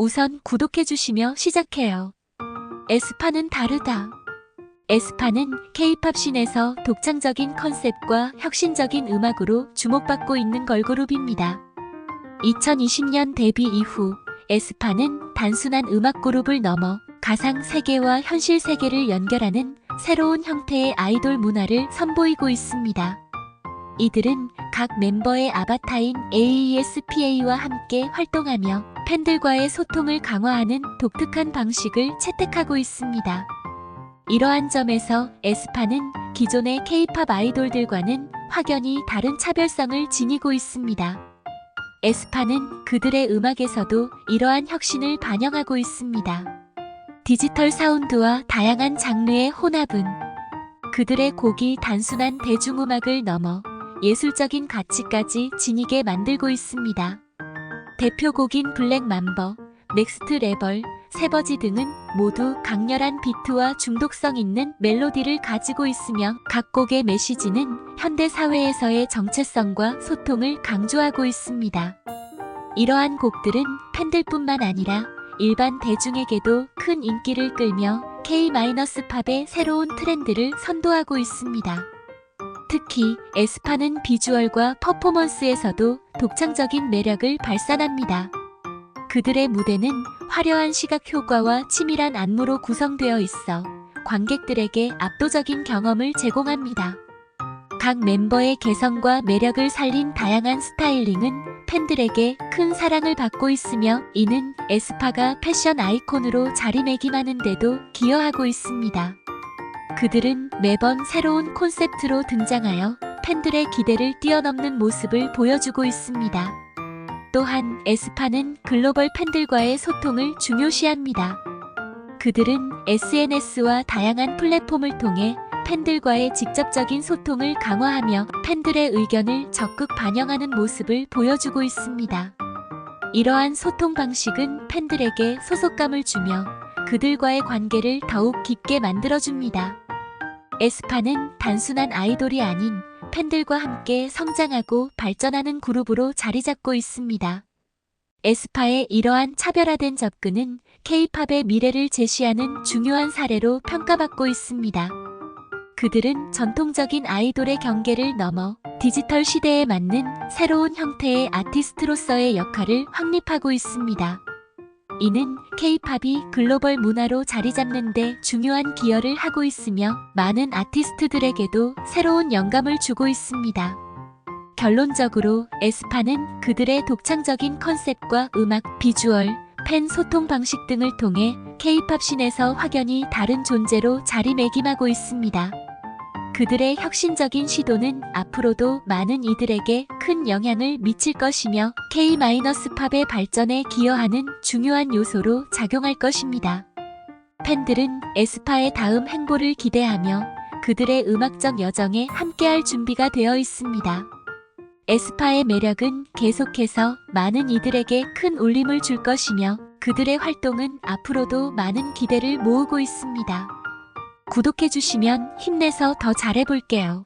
우선 구독해주시며 시작해요. 에스파는 다르다. 에스파는 케이팝 씬에서 독창적인 컨셉과 혁신적인 음악으로 주목받고 있는 걸그룹입니다. 2020년 데뷔 이후 에스파는 단순한 음악 그룹을 넘어 가상 세계와 현실 세계를 연결하는 새로운 형태의 아이돌 문화를 선보이고 있습니다. 이들은 각 멤버의 아바타인 AESPA와 함께 활동하며 팬들과의 소통을 강화하는 독특한 방식을 채택하고 있습니다. 이러한 점에서 에스파는 기존의 K-팝 아이돌들과는 확연히 다른 차별성을 지니고 있습니다. 에스파는 그들의 음악에서도 이러한 혁신을 반영하고 있습니다. 디지털 사운드와 다양한 장르의 혼합은 그들의 곡이 단순한 대중음악을 넘어 예술적인 가치까지 지니게 만들고 있습니다. 대표곡인 블랙 맘버, 넥스트 레벌, 세버지 등은 모두 강렬한 비트와 중독성 있는 멜로디를 가지고 있으며 각 곡의 메시지는 현대 사회에서의 정체성과 소통을 강조하고 있습니다. 이러한 곡들은 팬들뿐만 아니라 일반 대중에게도 큰 인기를 끌며 K-팝의 새로운 트렌드를 선도하고 있습니다. 특히 에스파는 비주얼과 퍼포먼스에서도 독창적인 매력을 발산합니다. 그들의 무대는 화려한 시각 효과와 치밀한 안무로 구성되어 있어 관객들에게 압도적인 경험을 제공합니다. 각 멤버의 개성과 매력을 살린 다양한 스타일링은 팬들에게 큰 사랑을 받고 있으며 이는 에스파가 패션 아이콘으로 자리매김하는데도 기여하고 있습니다. 그들은 매번 새로운 콘셉트로 등장하여 팬들의 기대를 뛰어넘는 모습을 보여주고 있습니다. 또한 에스파는 글로벌 팬들과의 소통을 중요시합니다. 그들은 SNS와 다양한 플랫폼을 통해 팬들과의 직접적인 소통을 강화하며 팬들의 의견을 적극 반영하는 모습을 보여주고 있습니다. 이러한 소통 방식은 팬들에게 소속감을 주며 그들과의 관계를 더욱 깊게 만들어줍니다. 에스파는 단순한 아이돌이 아닌 팬들과 함께 성장하고 발전하는 그룹으로 자리 잡고 있습니다. 에스파의 이러한 차별화된 접근은 K-팝의 미래를 제시하는 중요한 사례로 평가받고 있습니다. 그들은 전통적인 아이돌의 경계를 넘어 디지털 시대에 맞는 새로운 형태의 아티스트로서의 역할을 확립하고 있습니다. 이는 K-팝이 글로벌 문화로 자리 잡는 데 중요한 기여를 하고 있으며 많은 아티스트들에게도 새로운 영감을 주고 있습니다. 결론적으로 에스파는 그들의 독창적인 컨셉과 음악, 비주얼, 팬 소통 방식 등을 통해 K-팝 씬에서 확연히 다른 존재로 자리매김하고 있습니다. 그들의 혁신적인 시도는 앞으로도 많은 이들에게 큰 영향을 미칠 것이며 K-팝의 발전에 기여하는 중요한 요소로 작용할 것입니다. 팬들은 에스파의 다음 행보를 기대하며 그들의 음악적 여정에 함께할 준비가 되어 있습니다. 에스파의 매력은 계속해서 많은 이들에게 큰 울림을 줄 것이며 그들의 활동은 앞으로도 많은 기대를 모으고 있습니다. 구독해주시면 힘내서 더 잘해볼게요.